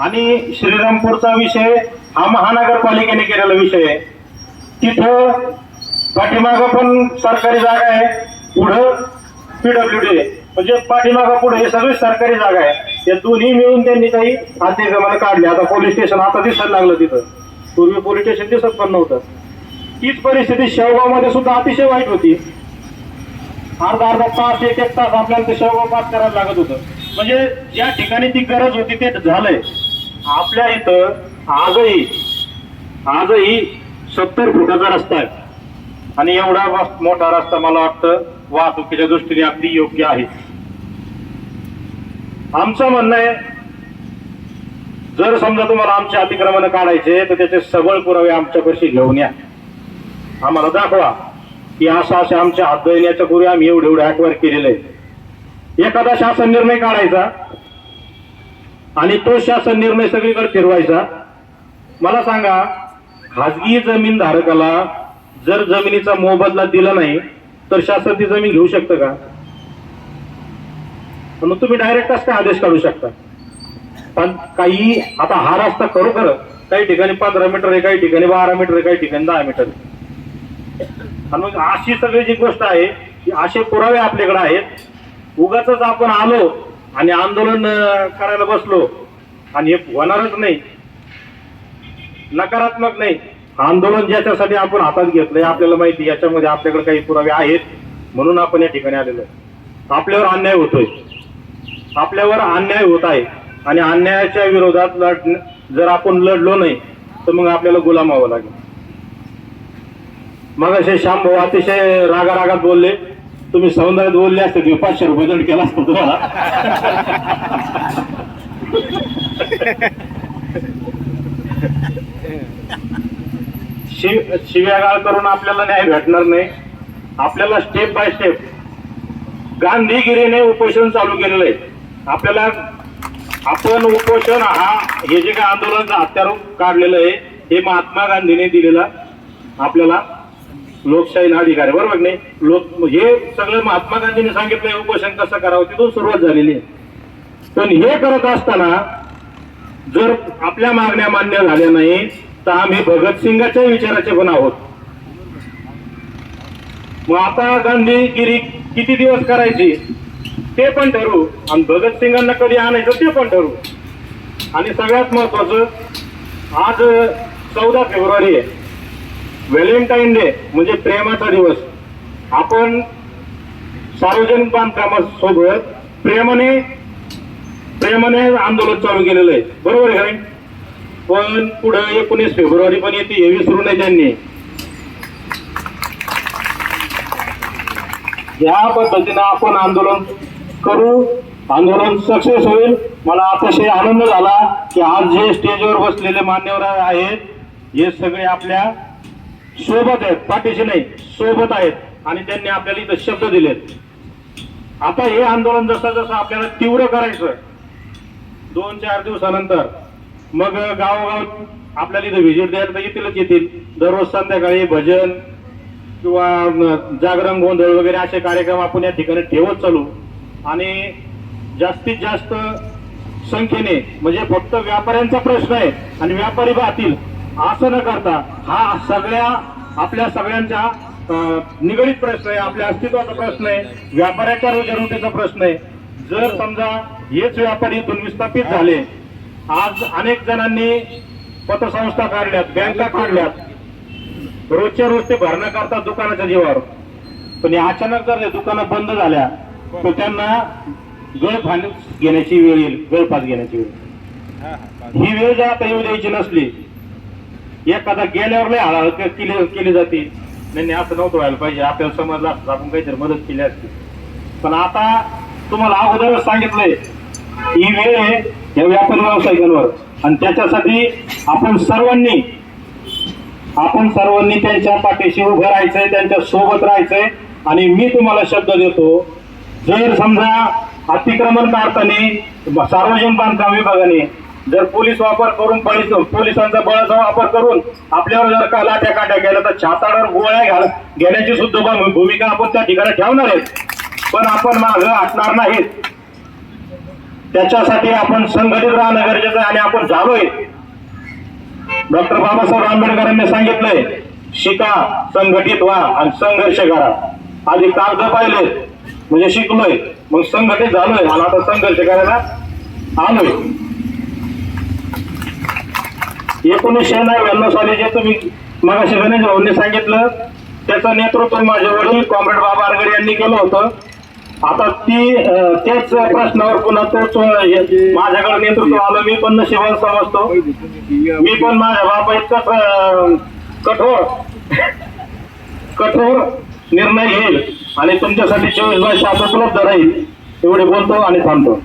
आणि श्रीरामपूरचा विषय हा महानगरपालिकेने केलेला विषय आहे. तिथं पाठीमागं पण सरकारी जागा आहे पुढं पीडब्ल्यू डी म्हणजे पाठीमागं पुढे हे सगळी सरकारी जागा आहे. या दोन्ही मिळून त्यांनी काही अतिक्रमण काढले. आता पोलीस स्टेशन आता दिसायला लागलं तिथं. पूर्वी पोलीस स्टेशन दिसत पण नव्हतं. तीच परिस्थिती शेवगावमध्ये सुद्धा अतिशय वाईट होती. अर्धा अर्धा तास एक एक तास आपल्याला ते शेवगाव पास करायला लागत होतं. म्हणजे ज्या ठिकाणी ती गरज होती ते झालंय. आपल्या इथं आजही आजही सत्तर फुटाचा रस्ता आहे. आणि एवढा मोठा रस्ता मला वाटतं वाहतुकीच्या दृष्टीने अगदी योग्य आहे. आमचं म्हणणं आहे जर समजा तुम्हाला आमचे अतिक्रमण काढायचे तर त्याचे सबळ पुरावे आमच्यापाशी घेऊन या. आम्हाला दाखवा की असं असे आमच्या हात धुण्याच्या पूर्वी आम्ही एवढे एवढे ऍक्वायर केलेले आहे एखादा शासन निर्णय काढायचा आणि तो शासन निर्णय सगळीकडे फिरवायचा. मला सांगा खाजगी जमीन धारकाला जर जमिनीचा मोबदला दिला नाही तर शासन ती जमीन घेऊ शकतं का? मग तुम्ही डायरेक्ट काय आदेश काढू शकता? पण काही आता हा रस्ता करू खरं काही ठिकाणी पंधरा मीटर आहे काही ठिकाणी बारा मीटर आहे काही ठिकाणी दहा मीटर आणि मग अशी सगळी जी गोष्ट आहे की असे पुरावे आपल्याकडे आहेत. उगाच आपण आलो आणि आंदोलन करायला बसलो. आणि हे होणारच नाही. नकारात्मक नाही. आंदोलन ज्याच्यासाठी आपण हातात घेतलंय आपल्याला माहिती याच्यामध्ये आपल्याकडे काही पुरावे आहेत म्हणून आपण या ठिकाणी आलेलो आहे. आपल्यावर अन्याय होतोय. आपल्यावर अन्याय होत आहे. आणि अन्यायाच्या विरोधात लढ जर आपण लढलो नाही तर मग आपल्याला गुलाम लागेल. मग असे श्याम भाऊ अतिशय रागा रागात बोलले तुम्ही सौंदर्यात बोलले असते मी पाचशे रुपये दंड केला असतो तुम्हाला. शिव शिव्यागाळ करून आपल्याला न्याय भेटणार नाही. आपल्याला स्टेप बाय स्टेप गांधीगिरीने उपोषण चालू केलेलं आहे. आपल्याला आपण उपोषण हा हे जे काय आंदोलन हत्यार काढलेलं आहे हे महात्मा गांधीने दिलेला आपल्याला. लोकशाही अधिकार आहे. बरोबर नाही? लोक हे सगळं महात्मा गांधींनी सांगितलं उपोषण कसं करावं तिथून सुरुवात झालेली आहे. पण हे करत असताना जर आपल्या मागण्या मान्य झाल्या नाही तर आम्ही भगतसिंगाच्या विचाराचे पण आहोत. मग आता गांधीगिरी किती दिवस करायची? ते पण ठरवू. आणि भगतसिंगांना कधी आणायचं ते पण ठरवू. आणि सगळ्यात महत्वाचं आज चौदा फेब्रुवारी आहे. व्हॅलेंटाईन डे म्हणजे प्रेमाचा दिवस. आपण सार्वजनिक बांधकामासोबत प्रेमाने प्रेमाने आंदोलन चालू केलेलं आहे. बरोबर आहे पण पुढं एकोणीस फेब्रुवारी पण येते हे विसरू नये त्यांनी. या पद्धतीनं आपण आंदोलन करू. आंदोलन सक्सेस होईल. मला अतिशय आनंद झाला की आज जे स्टेजवर बसलेले मान्यवर आहेत हे सगळे आपल्या सोबत आहेत. पाठीशी नाही सोबत आहेत. आणि त्यांनी आपल्याला इथं शब्द दिलेत. आता हे आंदोलन जसं जसं आपल्याला तीव्र करायचं दोन चार दिवसानंतर मग गावोगाव आपल्याला इथं व्हिजिट द्यायला तर येतीलच येतील. दररोज संध्याकाळी भजन किंवा जागरण गोंधळ वगैरे असे कार्यक्रम आपण या ठिकाणी ठेवत चालू. आणि जास्तीत जास्त संख्येने म्हणजे फक्त व्यापाऱ्यांचा प्रश्न आहे आणि व्यापारी बातील असं न करता हा सगळ्या आपल्या सगळ्यांच्या निगडीत प्रश्न आहे आपल्या अस्तित्वाचा प्रश्न आहे व्यापाऱ्याच्या रोजीरोटीचा प्रश्न आहे. जर समजा हेच व्यापारी इथून विस्थापित झाले आज अनेक जणांनी पतसंस्था काढल्यात बँका काढल्यात रोजच्या रोज ते भरणं करतात दुकानाच्या जीवावर. पण अचानक जर दुकानं बंद झाल्या तर त्यांना गळफान घेण्याची वेळ येईल गळफास घेण्याची वेळ. ही वेळ जर आता येऊ द्यायची नसली एखादा गेल्यावर लय हळहळ केली केली जाते. नाही नाही, असं नव्हतं व्हायला पाहिजे. आपल्याला समजलं असतं आपण काहीतरी मदत केली असती. पण आता तुम्हाला अगोदरच सांगितलंय ही वेळ आहे या व्यापारी व्यावसायिकांवर. आणि त्याच्यासाठी आपण सर्वांनी आपण सर्वांनी त्यांच्या पाठीशी उभं राहायचंय त्यांच्यासोबत राहायचंय. आणि मी तुम्हाला शब्द देतो जर समजा अतिक्रमण काढताना सार्वजनिक बांधकाम विभागाने जर पोलीस वापर करून पोलीस पोलिसांचा बळाचा वापर करून आपल्यावर जर का लाट्या काट्या केल्या तर छाताडावर गोळ्या घाल घेण्याची सुद्धा भूमिका आपण त्या ठिकाणी ठेवणार आहेत. पण आपण मागं हटणार नाहीत. त्याच्यासाठी आपण संघटित राहणं गरजेचं आहे आणि आपण झालोय डॉक्टर बाबासाहेब आंबेडकरांनी सांगितलंय शिका संघटित व्हा आणि संघर्ष करा. आधी कागद पाहिले म्हणजे शिकलोय. मग संघटित झालोय. आणि आता संघर्ष करायला आलोय. एकोणीसशे नव्याण्णव साली जे तुम्ही मगाशी गणेश भाऊंनी सांगितलं त्याचं नेतृत्व माझे वडील कॉम्रेड बाबा आरगडे यांनी केलं होतं. आता ती त्याच प्रश्नावर पुन्हा तोच माझ्याकडे नेतृत्व आलं मी पण नशिबान समजतो. मी पण माझ्या बाबा इतकंच कठोर कठोर निर्णय घेईल आणि तुमच्यासाठी चोवीस भाषा आता उपलब्ध राहील एवढे बोलतो आणि थांबतो.